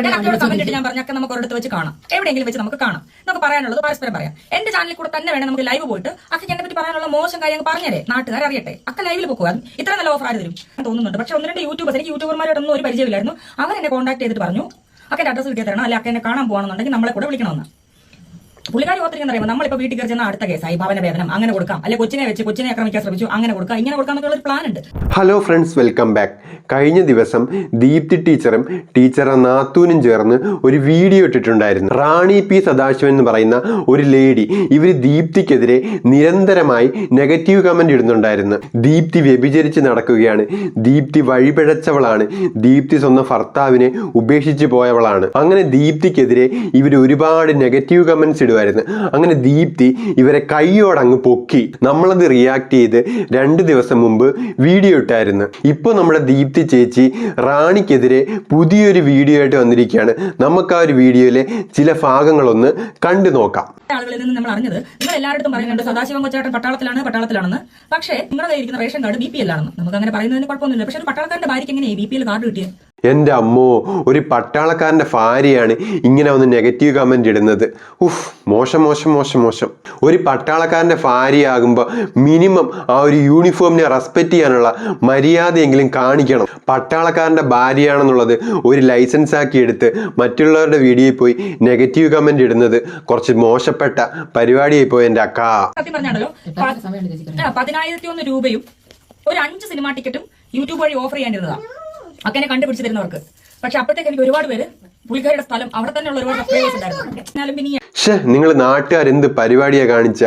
ഞാൻ പറഞ്ഞൊക്കെ നമുക്ക് ഒരിടത്ത് വെച്ച് കാണാം. എവിടെയെങ്കിലും വെച്ച് നമുക്ക് കാണാം. നമുക്ക് പറയാനുള്ളത് പരസ്പരം പറയാം. എന്റെ ചാനലിൽ കൂടെ തന്നെ വേണം നമുക്ക് ലൈവ് പോയിട്ട് അക്കയ്ക്ക് എന്നെ പറ്റി പറയാനുള്ള മോശം കാര്യങ്ങൾ പറഞ്ഞേ നാട്ടുകാർ അറിയട്ടെ. അക്ക ലൈവിൽ പോകുക? ഇത്ര നല്ല ഓഫർ ആര് തരും? തോന്നുന്നുണ്ട്. പക്ഷെ ഒന്ന് രണ്ട് യൂട്യൂബേഴ്സ് എനിക്ക് യൂട്യൂബർമാരോടൊന്നും ഒരു പരിചയമില്ലായിരുന്നു. അവർ എന്നെ കോൺടാക്ട് ചെയ്തിട്ട് പറഞ്ഞു അക്കന്റെ അഡ്രസ്സ് കിട്ടിയ തരണം അല്ലെ അക്ക എന്നെ കാണാൻ പോകണമെന്നുണ്ടെങ്കിൽ നമ്മളെ കൂടെ വിളിക്കണമെന്ന്. പുള്ളിക്കാരി ഓർത്തിരിക്കുന്ന പറയുമ്പോൾ നമ്മളിപ്പോൾ വീട്ടിൽ കയറി ചെന്ന അടുത്ത കേസായി ഭവന വേദനം അങ്ങനെ കൊടുക്കാം. അല്ലെ കൊച്ചിനെ വെച്ച് കൊച്ചിനെ ആക്രമിക്കാൻ ശ്രമിച്ചു അങ്ങനെ കൊടുക്കാം ഇങ്ങനെ കൊടുക്കാം എന്നൊക്കെ ഒരു പ്ലാൻ ഉണ്ട്. ഹലോ ഫ്രണ്ട്സ് വെൽക്കം ബാക്ക് കഴിഞ്ഞ ദിവസം ദീപ്തി ടീച്ചറും ടീച്ചറെ നാത്തൂനും ചേർന്ന് ഒരു വീഡിയോ ഇട്ടിട്ടുണ്ടായിരുന്നു. റാണി പി സദാശിവൻ എന്ന് പറയുന്ന ഒരു ലേഡി ഇവർ ദീപ്തിക്കെതിരെ നിരന്തരമായി നെഗറ്റീവ് കമന്റ് ഇടുന്നുണ്ടായിരുന്നു. ദീപ്തി വ്യഭിചരിച്ച് നടക്കുകയാണ്. ദീപ്തി വഴിപിഴച്ചവളാണ്. ദീപ്തി സ്വന്തം ഭർത്താവിനെ ഉപേക്ഷിച്ച് പോയവളാണ്. അങ്ങനെ ദീപ്തിക്കെതിരെ ഇവർ ഒരുപാട് നെഗറ്റീവ് കമന്റ്സ് ഇടുമായിരുന്നു അങ്ങനെ ദീപ്തി ഇവരെ കൈയോടങ്ങ് പൊക്കി നമ്മളത് റിയാക്ട് ചെയ്ത് രണ്ട് ദിവസം മുമ്പ് വീഡിയോ ഇട്ടായിരുന്നു. ഇപ്പോൾ നമ്മുടെ ദീപ്തി ചേച്ചി റാണിക്കെതിരെ പുതിയൊരു വീഡിയോ ആയിട്ട് വന്നിരിക്കുകയാണ്. നമുക്ക് ആ ഒരു വീഡിയോയിലെ ചില ഭാഗങ്ങളൊന്ന് കണ്ടു നോക്കാം. ആളുകളിൽ നിന്ന് നമ്മൾ അറിഞ്ഞത് നിങ്ങൾ എല്ലായിടത്തും പറയുന്നുണ്ട് സദാശിവം കൊച്ചാട്ടൻ പട്ടാളത്തിലാണ് പട്ടാളത്തിലാണെന്ന്. പക്ഷേ നിങ്ങളുടെ ഇരിക്കുന്ന റേഷൻ കാർഡ് ബി പി എല്ലാണെന്ന് നമുക്ക് അങ്ങനെ പറയുന്നതിന് കുഴപ്പമൊന്നുമില്ല. പക്ഷേ ഒരു പട്ടാളക്കാരന്റെ ഭാര്യയ്ക്ക് എങ്ങനെയാണ് ബി പി എൽ കാർഡ് കിട്ടിയത്? എന്റെ അമ്മോ ഒരു പട്ടാളക്കാരന്റെ ഭാര്യയാണ് ഇങ്ങനെ ഒന്ന് നെഗറ്റീവ് കമന്റ് ഇടുന്നത്. ഉഫ് മോശം മോശം മോശം മോശം. ഒരു പട്ടാളക്കാരന്റെ ഭാര്യയാകുമ്പോൾ മിനിമം ആ ഒരു യൂണിഫോമിനെ റെസ്പെക്റ്റ് ചെയ്യാനുള്ള മര്യാദയെങ്കിലും കാണിക്കണം. പട്ടാളക്കാരന്റെ ഭാര്യയാണെന്നുള്ളത് ഒരു ലൈസൻസ് ആക്കി എടുത്ത് മറ്റുള്ളവരുടെ വീഡിയോയിൽ പോയി നെഗറ്റീവ് കമന്റ് ഇടുന്നത് കുറച്ച് മോശപ്പെട്ട പരിപാടിയായി പോയി എന്റെ അക്കാ. പതിനായിരത്തി ഒന്ന് രൂപയും ഒരു അഞ്ച് സിനിമ ടിക്കറ്റും യൂട്യൂബ് വഴി ഓഫർ ചെയ്യാനിരുന്നതാണ് എന്നെ കണ്ടുപിടിച്ച് തരുന്നവർക്ക്. പക്ഷെ അപ്പോഴത്തേക്ക് എനിക്ക് ഒരുപാട് പേര് പുള്ളിക്കാരുടെ സ്ഥലം അവിടെ തന്നെയുള്ള ഒരുപാട് സബ്സ്ക്രൈബേഴ്സ് ഉണ്ടായിരുന്നു. എന്നാലും പിന്നെ പക്ഷേ ഷേ നിങ്ങൾ നാട്ടുകാർ എന്ത് പരിപാടിയാണ് കാണിച്ച?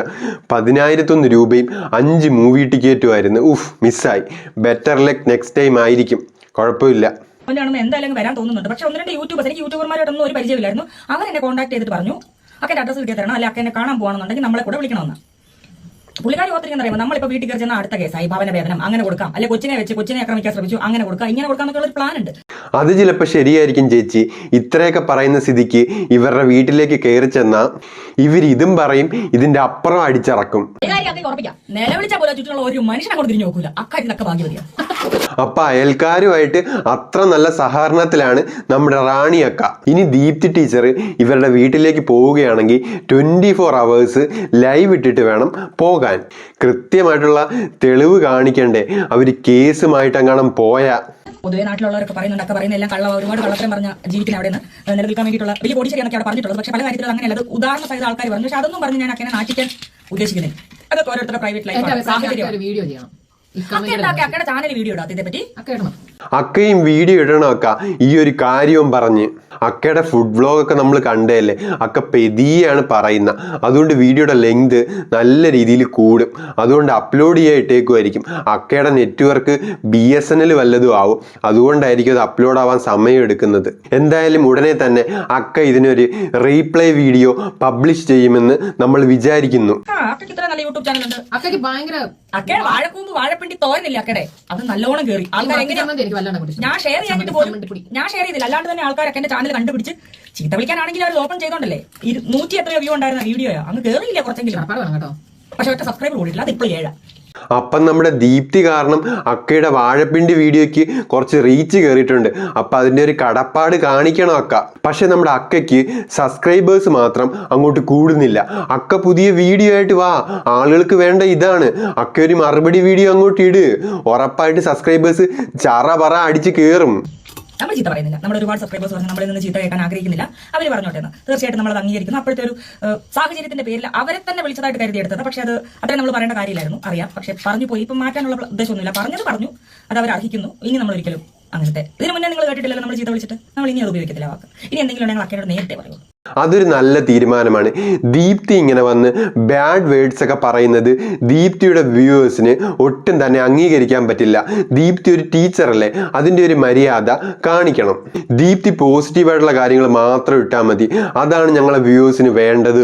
പതിനായിരത്തൊന്ന് രൂപയും അഞ്ച് മൂവി ടിക്കറ്റും ആയിരുന്നു. ഉഫ് മിസ്സായി ബെറ്റർ ലക്ക് നെക്സ്റ്റ് ടൈം ആയിരിക്കും. കുഴപ്പമില്ല. അവനാണെന്ന് എന്തായാലും വരാൻ തോന്നുന്നുണ്ട്. പക്ഷെ ഒന്ന് രണ്ട് യൂട്യൂബേഴ്സ് എനിക്ക് യൂട്യൂബർമാരോടൊന്നും ഒരു പരിചയമില്ലായിരുന്നു. അവർ എന്നെ കോൺടാക്ട് ചെയ്തിട്ട് പറഞ്ഞു അക്കന്റെ അഡ്രസ്സ് കിട്ടിയ തരണം. അല്ലെ അക്കനെ കാണാൻ പോകണമെന്നുണ്ടെങ്കിൽ നമ്മളെ കൂടെ വിളിക്കണമെന്ന്. പുള്ളിക്കാരി ഓർത്തിരിക്കുന്ന പറയുമ്പോൾ നമ്മളിപ്പോൾ വീട്ടിൽ കയറി ചെന്ന അടുത്ത കേസായി ഭവന വേദനം അങ്ങനെ കൊടുക്കാം. അല്ലെ കൊച്ചിനെ വെച്ച് കൊച്ചിനെ ആക്രമിക്കാൻ ശ്രമിച്ചു അങ്ങനെ കൊടുക്കാം ഇങ്ങനെ കൊടുക്കാം എന്നൊക്കെ ഒരു പ്ലാൻ ഉണ്ട് അത് ചിലപ്പോൾ ശരിയായിരിക്കും ചേച്ചി. ഇത്രയൊക്കെ പറയുന്ന സ്ഥിതിക്ക് ഇവരുടെ വീട്ടിലേക്ക് കയറി ചെന്നാൽ ഇവർ ഇതും പറയും ഇതിന്റെ അപ്പുറം അടിച്ചിറക്കും. കാര്യം ഉറപ്പിക്കാം. പോലെ ഒരു മനുഷ്യനെ കൊണ്ട് തിരിഞ്ഞു നോക്കൂല. അക്കാര്യത്തിലൊക്കെ ഭാഗ്യവതിയാണ് അപ്പൊ അയൽക്കാരുമായിട്ട് അത്ര നല്ല സഹകരണത്തിലാണ് നമ്മുടെ റാണിയക്ക ഇനി ദീപ്തി ടീച്ചർ ഇവരുടെ വീട്ടിലേക്ക് പോവുകയാണെങ്കിൽ ട്വന്റി ഫോർ അവേഴ്സ് ലൈവ് ഇട്ടിട്ട് വേണം പോകാൻ. കൃത്യമായിട്ടുള്ള തെളിവ് കാണിക്കണ്ടേ? അവർ കേസുമായിട്ടെങ്ങാനും പോയാ? പൊതുവെ നാട്ടിലുള്ളവരൊക്കെ പറയുന്നുണ്ട് ഒക്കെ പറയുന്ന എല്ലാം കള്ള ഒരുപാട് കള്ളത്തരം പറഞ്ഞ ജീവിക്കുന്ന അവിടെ നിന്ന് നിലനിൽക്കാൻ വേണ്ടിയിട്ടുള്ള വലിയ കോടീശ്വരിയാണൊക്കെ അവിടെ പറഞ്ഞിട്ടുള്ളത്. പക്ഷെ പല കാര്യത്തിലും അങ്ങനെയല്ല. അത് ഉദാഹരണ സഹിത ആൾക്കാർ പറഞ്ഞു. പക്ഷെ അതൊന്നും പറഞ്ഞ് ഞാൻ അക്കനെ നാട്ടിക്കാൻ ഉദ്ദേശിക്കുന്നില്ല. അതൊക്കെ ഓരോരുത്തരുടെ പ്രൈവറ്റ് ലൈഫ് സാഹചര്യം വീഡിയോ ചെയ്യണം. അക്കയുടെ ചാനൽ വീഡിയോ ഇടാത്തതിനെ പറ്റി? ഒക്കെ ഇടണം. അക്കയും വീഡിയോ ഇടണം അക്ക. ഈ ഒരു കാര്യവും പറഞ്ഞ്. അക്കയുടെ ഫുഡ് വ്ലോഗ് ഒക്കെ നമ്മൾ കണ്ടതല്ലേ? അക്ക പെതിയാണ് പറയുന്ന. അതുകൊണ്ട് വീഡിയോയുടെ ലെങ്ത് നല്ല രീതിയിൽ കൂടും. അതുകൊണ്ട് അപ്ലോഡ് ചെയ്യാൻ ഇട്ടേക്കുമായിരിക്കും. അക്കയുടെ network B S N L വല്ലതും ആവും. അതുകൊണ്ടായിരിക്കും അത് അപ്ലോഡ് ആവാൻ സമയം എടുക്കുന്നത്. എന്തായാലും ഉടനെ തന്നെ അക്ക ഇതിനൊരു റീപ്ലേ വീഡിയോ പബ്ലിഷ് ചെയ്യുമെന്ന് നമ്മൾ വിചാരിക്കുന്നു. ആ ഇത്ര നല്ല യൂട്യൂബ് ചാനൽ ഉണ്ട്. അക്കയ്ക്ക് ഭയങ്കര അക്കയുടെ വാഴക്കൂമ്പ് വാഴപ്പിണ്ടി തോരനില്ല അക്കടെ അത് നല്ലോണം കേറി. ആൾക്കാർ എങ്ങനെ ചമ്മന്തി. എനിക്ക് വല്ലാണ്ട് ഞാൻ ഷെയർ ചെയ്യാനിട്ട് പോലും ഞാൻ ഷെയർ ചെയ്തില്ല. അല്ലാണ്ട് തന്നെ ആൾക്കാരൊക്കെ എന്റെ ചാനൽ കണ്ടുപിടിച്ച് ചീത്ത വിളിക്കാനാണെങ്കിൽ അവർ ഓപ്പൺ ചെയ്തോണ്ടല്ലേ? നൂറ്റി എത്രയോ വ്യൂ ഉണ്ടായിരുന്ന വീഡിയോയാ അങ്ങ് കേറിയില്ല കുറച്ചെങ്കിലും. കേട്ടോ. പക്ഷെ ഒറ്റ സബ്സ്ക്രൈബ് കൂടിയിട്ടില്ല. അത് ഇപ്പോൾ ഏഴാ. അപ്പം നമ്മുടെ ദീപ്തി കാരണം അക്കയുടെ വാഴപ്പിണ്ടി വീഡിയോയ്ക്ക് കുറച്ച് റീച്ച് കയറിയിട്ടുണ്ട് അപ്പം അതിന്റെ ഒരു കടപ്പാട് കാണിക്കണം അക്ക. പക്ഷെ നമ്മുടെ അക്കയ്ക്ക് സബ്സ്ക്രൈബേഴ്സ് മാത്രം അങ്ങോട്ട് കൂടുന്നില്ല. അക്ക പുതിയ വീഡിയോ ആയിട്ട് വാ. ആളുകൾക്ക് വേണ്ട ഇതാണ്. അക്ക ഒരു മറുപടി വീഡിയോ അങ്ങോട്ട് ഇട്. ഉറപ്പായിട്ട് സബ്സ്ക്രൈബേഴ്സ് ചറ പറ അടിച്ച് കയറും നമ്മൾ ചീത്ത പറയുന്നില്ല. നമ്മൾ ഒരുപാട് സബ്സ്ക്രൈബേഴ്സ് പറഞ്ഞു നമ്മളിൽ നിന്ന് ചീത്ത കേൾക്കാൻ ആഗ്രഹിക്കുന്നില്ല. അവർ പറഞ്ഞോട്ടെ എന്ന്. തീർച്ചയായിട്ടും നമ്മൾ അത് അംഗീകരിക്കുന്നു. അപ്പോഴത്തെ ഒരു സാഹചര്യത്തിന്റെ പേരിൽ അവരെ തന്നെ വിളിച്ചതായിട്ട് കരുതിയെടുത്തത് പക്ഷേ അത് അത്രയും നമ്മൾ പറയേണ്ട കാര്യമില്ലായിരുന്നു. അറിയാം. പക്ഷെ പറഞ്ഞു പോയി. ഇപ്പം മാറ്റാനുള്ള ഉദ്ദേശമൊന്നുമില്ല. പറഞ്ഞത് പറഞ്ഞു. അത് അവർ അർഹിക്കുന്നു. ഇനി നമ്മൾ ഒരിക്കലും അങ്ങനത്തെ ഇതിന് മുന്നേ നിങ്ങൾ കേട്ടിട്ടില്ലല്ലോ നമ്മൾ ചീത്ത വിളിച്ചിട്ട്. നമ്മൾ ഇനി അത് ഉപയോഗിക്കത്തില്ല വാക്ക്. ഇനി എന്തെങ്കിലും ഉണ്ടെങ്കിൽ അക്കേനോട് നേരത്തെ പറയുള്ളൂ. അതൊരു നല്ല തീരുമാനമാണ്. ദീപ്തി ഇങ്ങനെ വന്ന് ബാഡ് വേർഡ്സ് ഒക്കെ പറയുന്നത് ദീപ്തിയുടെ വ്യൂവേഴ്സിന് ഒട്ടും തന്നെ അംഗീകരിക്കാൻ പറ്റില്ല. ദീപ്തി ഒരു ടീച്ചറല്ലേ അതിന്റെ ഒരു മര്യാദ കാണിക്കണം. ദീപ്തി പോസിറ്റീവായിട്ടുള്ള കാര്യങ്ങൾ മാത്രം ഇട്ടാൽ മതി. അതാണ് ഞങ്ങളെ വ്യൂവേഴ്സിന് വേണ്ടത്.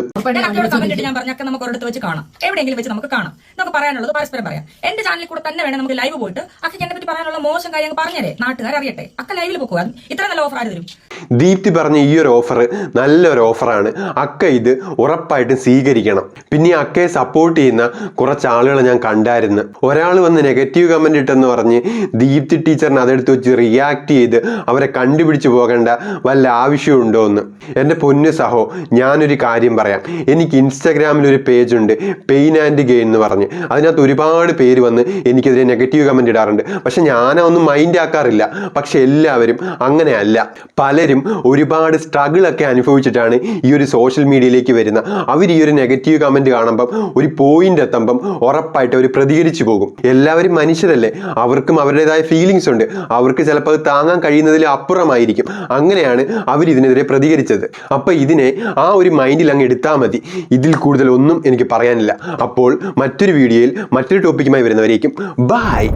ഞാൻ പറഞ്ഞൊക്കെ നമുക്ക് ഒരിടത്ത് വെച്ച് കാണാം. എവിടെയെങ്കിലും വെച്ച് നമുക്ക് കാണാം. നമുക്ക് പറയാനുള്ളത് പരസ്പരം പറയാം. എന്റെ ചാനലിൽ കൂടെ തന്നെ വേണം നമുക്ക് ലൈവ് പോയിട്ട് അക്കയ്ക്ക് എന്നെ പറ്റി പറയാനുള്ള മോശം കാര്യങ്ങൾ നാട്ടുകാർ അറിയട്ടെ അക്ക ലൈവിൽ ഇത്ര നല്ല ഓഫർ ആര് തരും? ദീപ്തി പറഞ്ഞ ഈ ഒരു ഓഫർ നല്ല നല്ലൊരു ഓഫറാണ്. അക്ക ഇത് ഉറപ്പായിട്ടും സ്വീകരിക്കണം. പിന്നെ അക്കയെ സപ്പോർട്ട് ചെയ്യുന്ന കുറച്ച് ആളുകളെ ഞാൻ കണ്ടായിരുന്നു. ഒരാൾ വന്ന് നെഗറ്റീവ് കമന്റ് ഇട്ടെന്ന് പറഞ്ഞ് ദീപ്തി ടീച്ചറിന് അതെടുത്ത് വെച്ച് റിയാക്ട് ചെയ്ത് അവരെ കണ്ടുപിടിച്ച് പോകേണ്ട വല്ല ആവശ്യമുണ്ടോ എന്ന് എന്റെ പൊന്നു സഹോ ഞാനൊരു കാര്യം പറയാം. എനിക്ക് ഇൻസ്റ്റാഗ്രാമിൽ ഒരു പേജ് ഉണ്ട് പെയിൻ ആൻഡ് ഗെയിൻ എന്ന് പറഞ്ഞ്. അതിനകത്ത് ഒരുപാട് പേര് വന്ന് എനിക്കെതിരെ നെഗറ്റീവ് കമന്റ് ഇടാറുണ്ട്. പക്ഷെ ഞാനൊന്നും മൈൻഡ് ആക്കാറില്ല. പക്ഷെ എല്ലാവരും അങ്ങനെയല്ല. പലരും ഒരുപാട് സ്ട്രഗിൾ ഒക്കെ അനുഭവിച്ചിട്ടാണ് ഈ ഒരു സോഷ്യൽ മീഡിയയിലേക്ക് വരുന്ന. അവർ ഈ ഒരു നെഗറ്റീവ് കമന്റ് കാണുമ്പം ഒരു പോയിന്റ് എത്തുമ്പം ഉറപ്പായിട്ട് അവർ പ്രതികരിച്ചു പോകും. എല്ലാവരും മനുഷ്യരല്ലേ? അവർക്കും അവരുടേതായ ഫീലിങ്സ് ഉണ്ട്. അവർക്ക് ചിലപ്പോൾ അത് താങ്ങാൻ കഴിയുന്നതിൽ അപ്പുറമായിരിക്കും. അങ്ങനെയാണ് അവർ ഇതിനെതിരെ പ്രതികരിച്ചത്. അപ്പോൾ ഇതിനെ ആ ഒരു മൈൻഡിൽ അങ്ങ് എടുത്താൽ മതി. ഇതിൽ കൂടുതൽ ഒന്നും എനിക്ക് പറയാനില്ല. അപ്പോൾ മറ്റൊരു വീഡിയോയിൽ മറ്റൊരു ടോപ്പിക്കുമായി വരുന്നവരേക്കും. ബായ്